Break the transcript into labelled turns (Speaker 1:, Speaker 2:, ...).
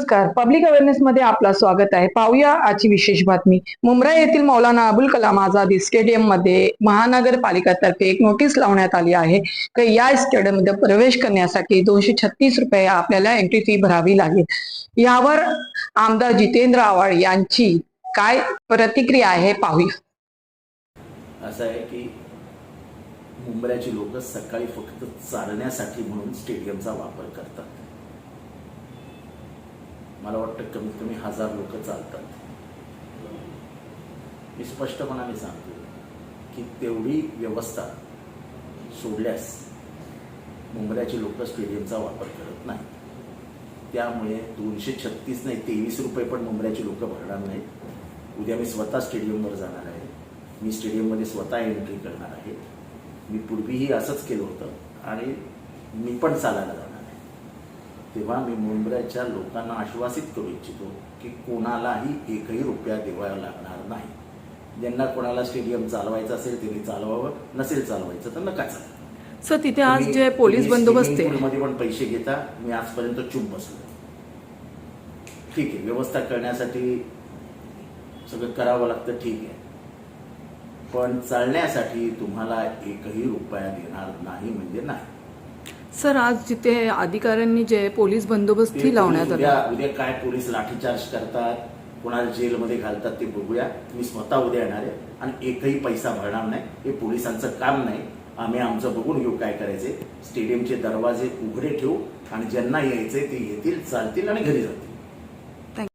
Speaker 1: नमस्कार. Public awareness मध्ये आपलं स्वागत आहे. पाहूया आजची विशेष बातमी. मुंब्रा येथील मौलाना अबुल कलाम आझाद स्टेडियममध्ये महानगरपालिकातर्फे एक नोटीस लावण्यात आली आहे की या स्टेडियममध्ये प्रवेश करण्यासाठी दोनशे छत्तीस रुपये आपल्याला एंट्री फी भरावी लागेल. यावर आमदार जितेंद्र आव्हाड यांची काय प्रतिक्रिया आहे पाहूया.
Speaker 2: असं आहे की मुंबईची लोक सकाळी फक्त चालण्यासाठी म्हणून स्टेडियमचा वापर करतात. मला वाटतं कमीत कमी हजार लोक चालतात. मी स्पष्टपणाने सांगतो की तेवढी व्यवस्था सोडल्यास मुंबऱ्याचे लोक स्टेडियमचा वापर करत नाही त्यामुळे दोनशे छत्तीस नाही तेवीस रुपये पण मुंबऱ्याचे लोक भरणार नाहीत. उद्या मी स्वतः स्टेडियमवर जाणार आहे. मी स्टेडियममध्ये स्वतः एंट्री करणार आहे. मी पूर्वीही असंच केलं होतं आणि मी पण चालायला जाणार तेव्हा मी मुंबऱ्याच्या लोकांना आश्वासित करू इच्छितो की कोणालाही एकही रुपया देवायला लागणार नाही. ज्यांना कोणाला स्टेडियम चालवायचं असेल त्यांनी चालवावं नसेल चालवायचं तर नका चालवा.
Speaker 3: सर तिथे आज जे पोलीस बंदोबस्त
Speaker 2: मध्ये पण पैसे घेता मी आजपर्यंत चूप बसलो. ठीक आहे व्यवस्था करण्यासाठी सगळं करावं लागतं ठीक आहे. पण चालण्यासाठी तुम्हाला एकही रुपया देणार नाही म्हणजे नाही.
Speaker 3: सर आज जिथे अधिकाऱ्यांनी जे पोलीस बंदोबस्त लावण्यात आला.
Speaker 2: उद्या उद्या काय पोलीस लाठीचार्ज करतात? कोणाला जेलमध्ये घालतात ते बघूया. मी स्वतः उद्या येणार आहे आणि एकही पैसा भरणार नाही. हे पोलिसांचं काम नाही. आम्ही आमचं बघून घेऊ काय करायचे स्टेडियमचे दरवाजे उघडे ठेवू आणि ज्यांना यायचे ते येतील चालतील आणि घरी जातील.